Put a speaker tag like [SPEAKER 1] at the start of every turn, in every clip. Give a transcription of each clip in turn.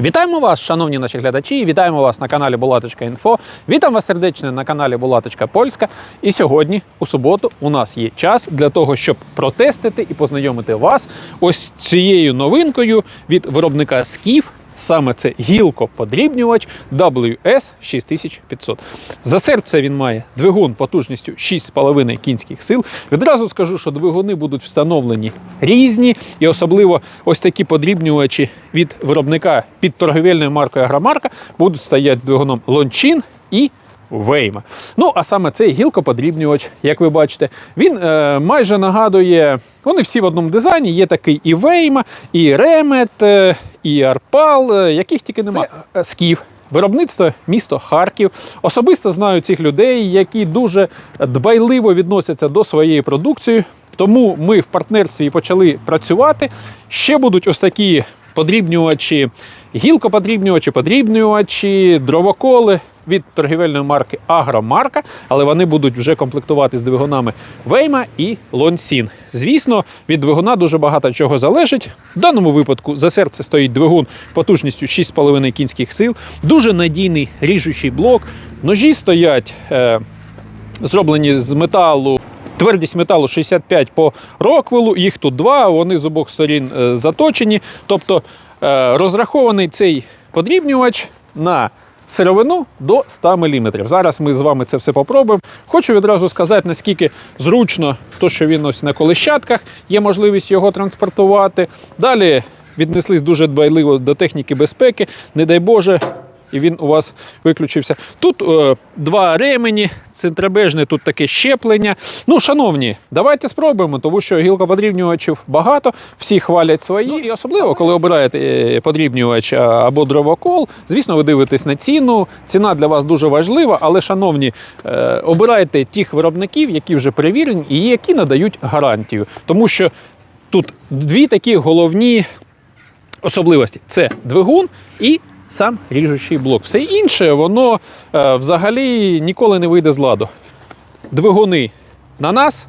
[SPEAKER 1] Вітаємо вас, шановні наші глядачі, і вітаємо вас на каналі Булаточка.Інфо. Вітам вас сердечно на каналі Булаточка Польська. І сьогодні, у суботу, у нас є час для того, щоб протестити і познайомити вас ось цією новинкою від виробника Скіф. Саме це гілкоподрібнювач WS6500. За серце він має двигун потужністю 6,5 кінських сил. Відразу скажу, що двигуни будуть встановлені різні, і особливо ось такі подрібнювачі від виробника під торговельною маркою Агромарка будуть стояти з двигуном Лончин і Вейма. Ну, а саме цей гілкоподрібнювач, як ви бачите, він е, майже нагадує, вони всі в одному дизайні. Є такий і Вейма, і Ремет, е, і Арпал, е, яких тільки немає. Це, е, Скіф. Виробництво місто Харків. Особисто знаю цих людей, які дуже дбайливо відносяться до своєї продукції. Тому ми в партнерстві почали працювати. Ще будуть ось такі подрібнювачі, гілкоподрібнювачі, подрібнювачі, дровоколи від торгівельної марки Агромарка, але вони будуть вже комплектувати з двигунами Вейма і Лонсін. Звісно, від двигуна дуже багато чого залежить. В даному випадку за серце стоїть двигун потужністю 6,5 кінських сил, дуже надійний ріжучий блок. Ножі стоять е, зроблені з металу. Твердість металу 65 по роквелу, їх тут два, вони з обох сторін е, заточені. Тобто е, розрахований цей подрібнювач на сировину до 100 мм. Зараз ми з вами це все попробуємо. Хочу відразу сказати, наскільки зручно, то, що він ось на колищатках, є можливість його транспортувати. Далі віднеслись дуже дбайливо до техніки безпеки. Не дай Боже, і він у вас виключився. Тут е, два ремені, центробежне, тут таке щеплення. Ну, шановні, давайте спробуємо, тому що гілкоподрібнювачів багато, всі хвалять свої. І особливо, коли обираєте е, подрібнювач або дровокол, звісно, ви дивитесь на ціну. Ціна для вас дуже важлива, але, шановні, е, обирайте тих виробників, які вже перевірені і які надають гарантію. Тому що тут дві такі головні особливості: це двигун і сам ріжучий блок. Все інше, воно е, взагалі ніколи не вийде з ладу. Двигуни на нас,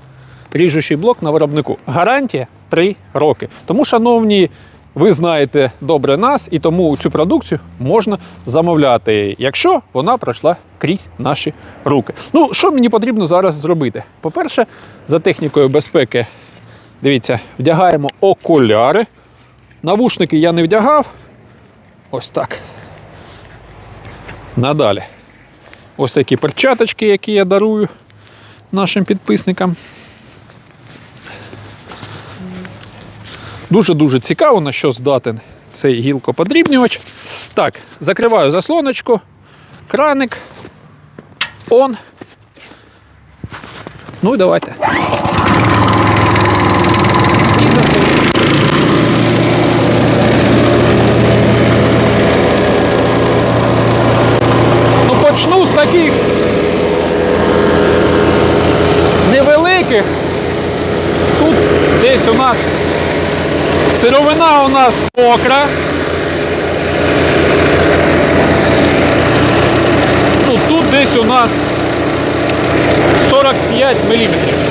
[SPEAKER 1] ріжучий блок на виробнику. Гарантія 3 роки. Тому, шановні, ви знаєте добре нас, і тому цю продукцію можна замовляти, якщо вона пройшла крізь наші руки. Ну, що мені потрібно зараз зробити? По-перше, за технікою безпеки, дивіться, вдягаємо окуляри. Навушники я не вдягав. Ось так. Надалі. Ось такі перчаточки, які я дарую нашим підписникам. Дуже-дуже цікаво, на що здатен цей гілкоподрібнювач. Так, закриваю заслоночку, краник, он. Ну і давайте. І заслоночку. Ну, почну з таких невеликих. Тут десь у нас сировина у нас окра. Ну, тут десь у нас 45 міліметрів.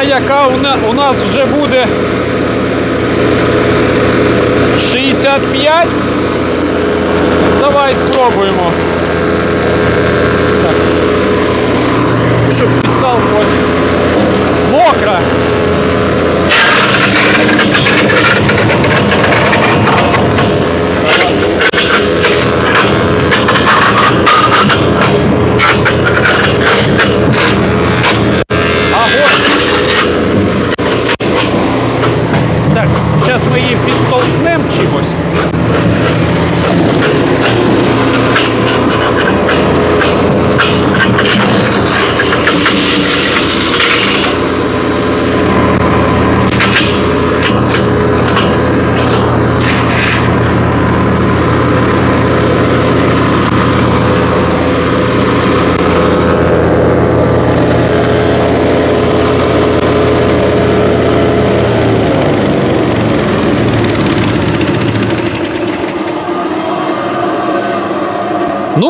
[SPEAKER 1] Ціна, яка у нас вже буде 65. Давай спробуємо. Так. Щоб підталкувати. Мокра.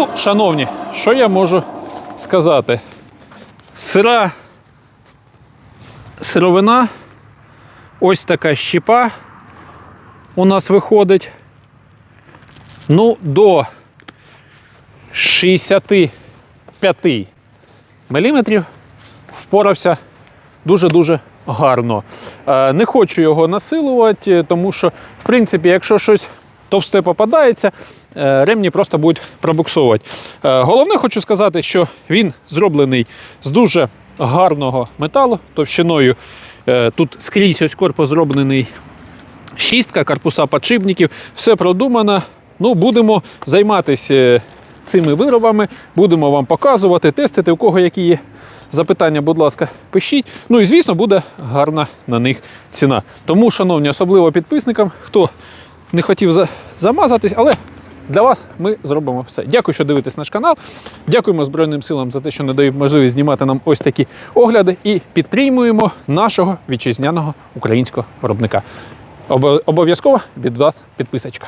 [SPEAKER 1] Ну, шановні, що я можу сказати? Сира сировина, ось така щепа у нас виходить. Ну, до 65 міліметрів впорався дуже-дуже гарно. Е, Не хочу його насилувати, тому що, в принципі, якщо щось товсте попадається, ремні просто будуть пробуксовувати. Е, Головне, хочу сказати, що він зроблений з дуже гарного металу, товщиною. е, Тут скрізь ось корпус зроблений шістка, корпуса подшипників, все продумано. Ну, будемо займатися цими виробами, будемо вам показувати, тестити, у кого які є запитання, будь ласка, пишіть. Ну і звісно, буде гарна на них ціна. Тому, шановні, особливо підписникам, хто не хотів замазатись, але для вас ми зробимо все. Дякую, що дивитесь наш канал. Дякуємо Збройним силам за те, що надають можливість знімати нам ось такі огляди і підтримуємо нашого вітчизняного українського виробника. Обо- Обов'язково від вас підписочка.